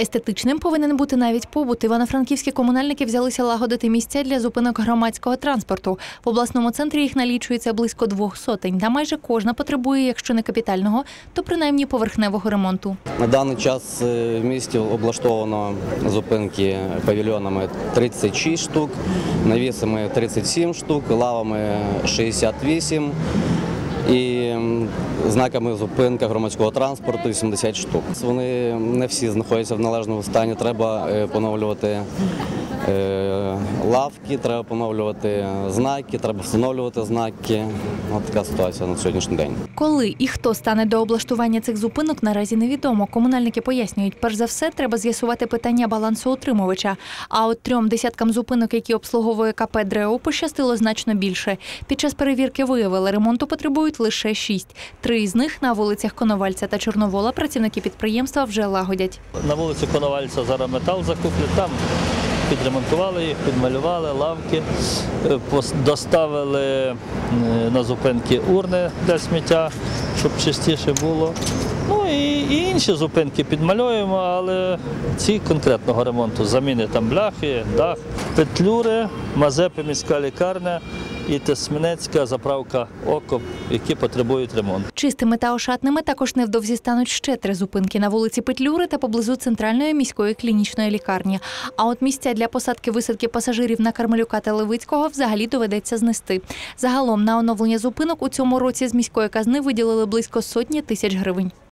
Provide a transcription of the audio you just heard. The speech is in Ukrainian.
Естетичним повинен бути навіть побут. Івано-франківські комунальники взялися лагодити місця для зупинок громадського транспорту. В обласному центрі їх налічується близько двох сотень, та майже кожна потребує, якщо не капітального, то принаймні поверхневого ремонту. На даний час е, в місті облаштовано зупинки павільйонами 36 штук, навісами 37 штук, лавами 68 і знаками зупинка громадського транспорту 80 штук. Вони не всі знаходяться в належному стані. Треба е, поновлювати лавки, треба поновлювати знаки, треба встановлювати знаки. Ось така ситуація на сьогоднішній день. Коли і хто стане до облаштування цих зупинок, наразі невідомо. Комунальники пояснюють, перш за все, треба з'ясувати питання балансоутримувача. А от трьом десяткам зупинок, які обслуговує КП ДРЕО, пощастило значно більше. Під час перевірки виявили, ремонту потребують лише шість. Три з них на вулицях Коновальця та Чорновола працівники підприємства вже лагодять. На вулиці Коновальця зараз метал закуплять, там підремонтували їх, підмалювали лавки, е, доставили е, на зупинки урни для сміття, щоб чистіше було. Ну і, і інші зупинки підмалюємо, але ці конкретного ремонту заміни там бляхи, дах, петлюри, Мазепи, міська лікарня і Тесменецька заправка ОКОП, які потребують ремонту. Чистими та ошатними також невдовзі стануть ще три зупинки на вулиці Петлюри та поблизу центральної міської клінічної лікарні. А от місця для посадки висадки пасажирів на Кармелюка та Левицького взагалі доведеться знести. Загалом на оновлення зупинок у цьому році з міської казни виділили близько сотні тисяч гривень.